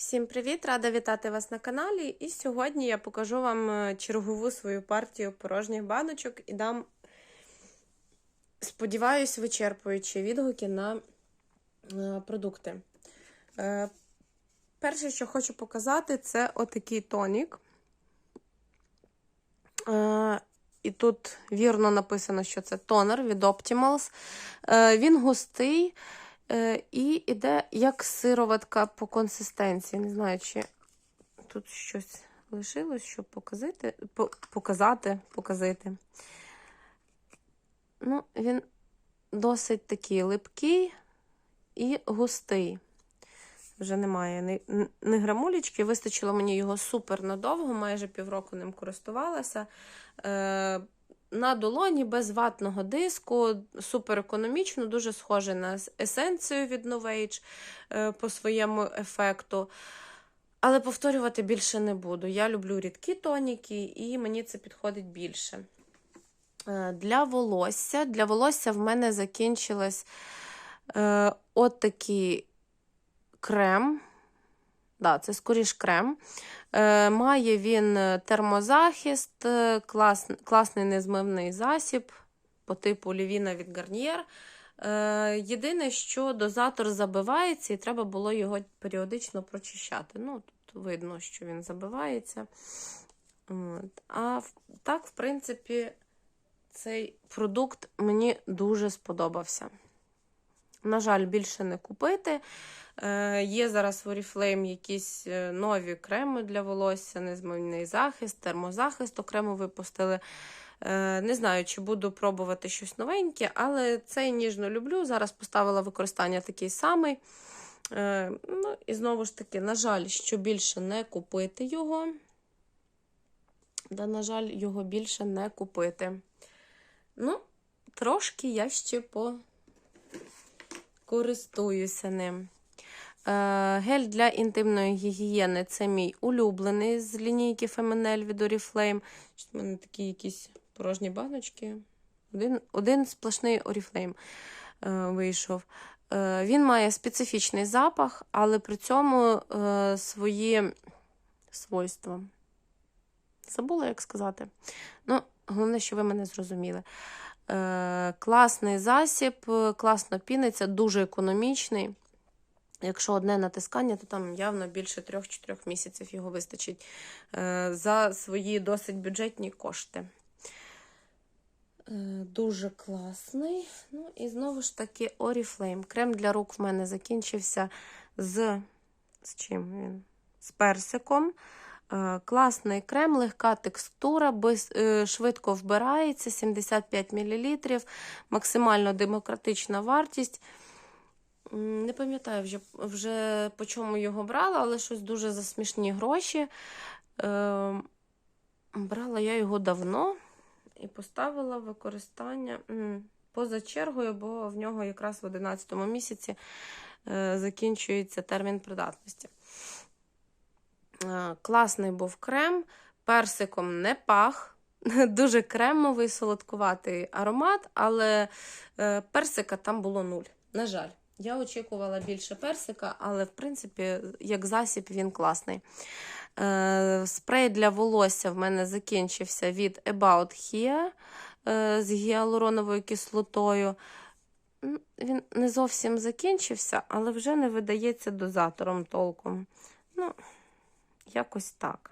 Всім привіт! Рада вітати вас на каналі. І сьогодні я покажу вам е, чергову свою партію порожніх баночок і дам, сподіваюсь, вичерпуючі відгуки на е, продукти. Е, Перше, що хочу показати, це отакий тонік. І тут вірно написано, що це тонер від Optimals. Він густий. Е, І іде як сироватка по консистенції. Не знаю, чи тут щось лишилось, щоб показати. Показати, показати. Ну, він досить такий липкий і густий. Вже немає ні грамулечки. Вистачило мені його супер надовго, майже півроку ним користувалася. Е, на долоні без ватного диску, супер економічно, дуже схоже на есенцію від Novage е, по своєму ефекту. Але повторювати більше не буду. Я люблю рідкі тоніки, і мені це підходить більше. Е, Для волосся. Для волосся в мене закінчилась е, от такий крем. Да, це скоріш крем. Е, Має він термозахист, е, клас, класний незмивний засіб по типу Лівіна від Гарнієр. Е, Єдине, що дозатор забивається, і треба було його періодично прочищати. Ну, тут видно, що він забивається. От. А так, в принципі, цей продукт мені дуже сподобався. На жаль, більше не купити. Е, є зараз в Oriflame якісь е, нові креми для волосся, незмивний захист, термозахист окремо випустили. Е, не знаю, чи буду пробувати щось новеньке, але цей ніжно люблю. Зараз поставила використання такий самий. Е, ну, і знову ж таки, на жаль, що більше не купити його. Да, на жаль, його більше не купити. Ну, трошки я ще покористуюся ним. Е, Гель для інтимної гігієни це мій улюблений з лінійки Feminel від Oriflame. В мене такі якісь порожні баночки. Один, один сплошний Oriflame е, вийшов. Е, Він має специфічний запах, але при цьому свої свойства. Забула, як сказати. Ну, головне, що ви мене зрозуміли. Е, класний засіб, е, класно піниться, дуже економічний. Якщо одне натискання, то там явно більше 3-4 місяців його вистачить е, за свої досить бюджетні кошти. Дуже класний. Ну і знову ж таки Oriflame. Крем для рук в мене закінчився з, з чим він? З персиком. Е, Класний крем, легка текстура, без, е, швидко вбирається, 75 мл, максимально демократична вартість. Не пам'ятаю вже, вже по чому його брала, але щось дуже за смішні гроші. Е, брала я його давно і поставила використання поза чергою, бо в нього якраз в 11 місяці е, закінчується термін придатності. Е, Класний був крем, персиком не пах. Дуже кремовий, солодкуватий аромат, але е, персика там було нуль. На жаль, я очікувала більше персика, але в принципі, як засіб, він класний. Е, Спрей для волосся в мене закінчився від About Here з гіалуроновою кислотою. Він не зовсім закінчився, але вже не видається дозатором толком. Ну, якось так.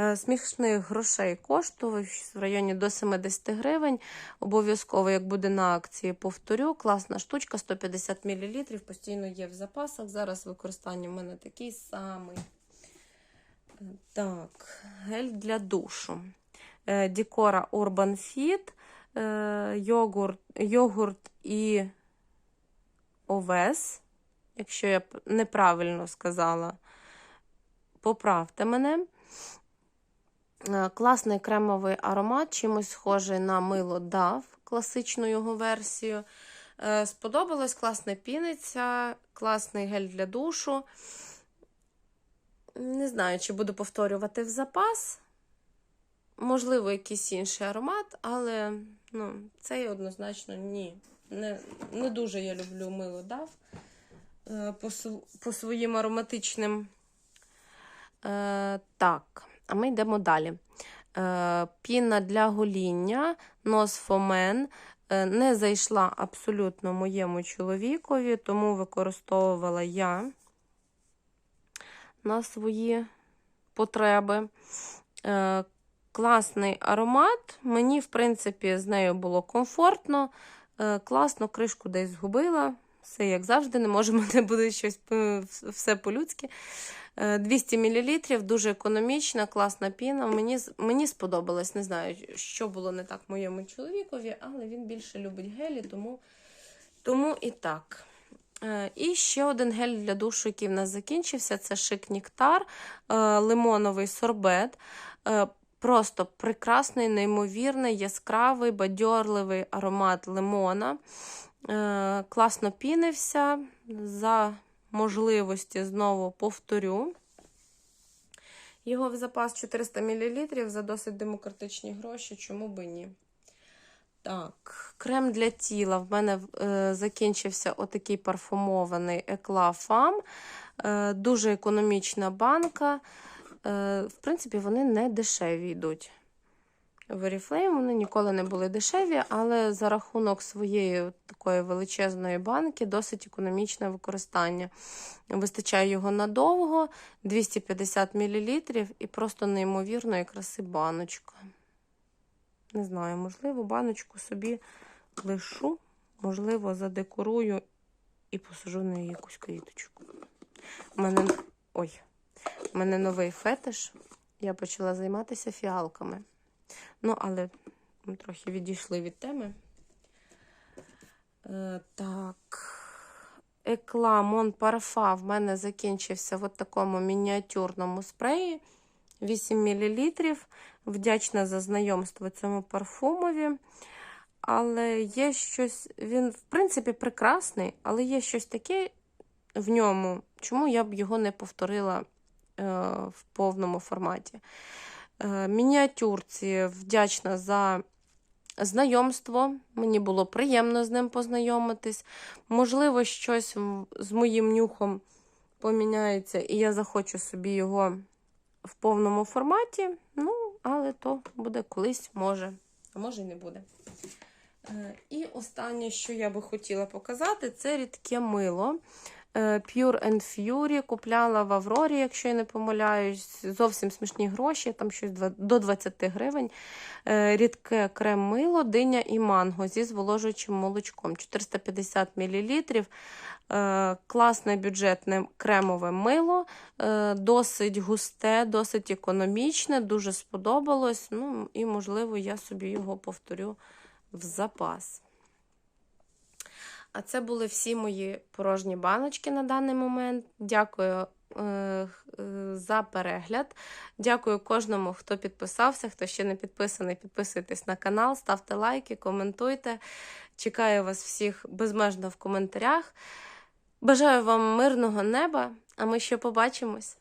Е, Смішних грошей коштував в районі до 70 гривень. Обов'язково, як буде на акції, повторю. Класна штучка, 150 мл, постійно є в запасах. Зараз використання в мене такий самий. Е, Так, гель для душу. Е, Дікора Urban Fit, йогурт, йогурт і овес. Якщо я неправильно сказала, поправте мене. Е, Класний кремовий аромат, чимось схожий на мило DAV, класичну його версію. Е, Сподобалось класна піниця, класний гель для душу. Не знаю, чи буду повторювати в запас. Можливо, якийсь інший аромат, але ну, цей однозначно ні. Не, не дуже я люблю мило DAV. Е, По, по своїм ароматичним Е, так, а ми йдемо далі. Е, піна для гоління, носфомен. Е, не зайшла абсолютно моєму чоловікові, тому використовувала я на свої потреби. Е, класний аромат. Мені, в принципі, з нею було комфортно. Е, класно, кришку десь згубила. Все, як завжди, не може мене буде щось е, все по-людськи. Е, 200 мл, дуже економічна, класна піна. Мені, мені сподобалось. Не знаю, що було не так моєму чоловікові, але він більше любить гелі, тому, тому і так. Е, І ще один гель для душу, який в нас закінчився, це шик Нектар, е, лимоновий сорбет. Е, Просто прекрасний, неймовірний, яскравий, бадьорливий аромат лимона. Е, Класно пінився. За можливості знову повторю. Його в запас 400 мл за досить демократичні гроші, чому би ні. Так, крем для тіла. В мене е, закінчився отакий парфумований Eclat Femme. Е, дуже економічна банка. Е, в принципі, вони не дешеві йдуть. В Oriflame вони ніколи не були дешеві, але за рахунок своєї такої величезної банки досить економічне використання. Вистачає його надовго, 250 мл і просто неймовірної краси баночка. Не знаю, можливо, баночку собі лишу, можливо, задекорую і посажу на якусь квіточку. У мене, ой, у мене новий фетиш. Я почала займатися фіалками. Ну, але ми трохи відійшли від теми. Е, так. Екла Мон Парфа в мене закінчився в такому мініатюрному спреї. 8 мл. Вдячна за знайомство цьому парфумові. Але є щось, він, в принципі, прекрасний, але є щось таке в ньому, чому я б його не повторила е, в повному форматі. Е, мініатюрці вдячна за знайомство. Мені було приємно з ним познайомитись. Можливо, щось з моїм нюхом поміняється, і я захочу собі його в повному форматі. Ну, але то буде колись, може, а може і не буде. Е, І останнє, що я би хотіла показати, це рідке мило. Е, Pure and Fury купляла в Аврорі, якщо я не помиляюсь, зовсім смішні гроші, там щось до 20 гривень. Е, Рідке крем-мило, диня і манго зі зволожуючим молочком. 450 мл. Класне бюджетне кремове мило, е, досить густе, досить економічне, дуже сподобалось. Ну, і, можливо, я собі його повторю в запас. А це були всі мої порожні баночки на даний момент. Дякую е, е, за перегляд. Дякую кожному, хто підписався. Хто ще не підписаний, підписуйтесь на канал, ставте лайки, коментуйте. Чекаю вас всіх безмежно в коментарях. Бажаю вам мирного неба, а ми ще побачимось.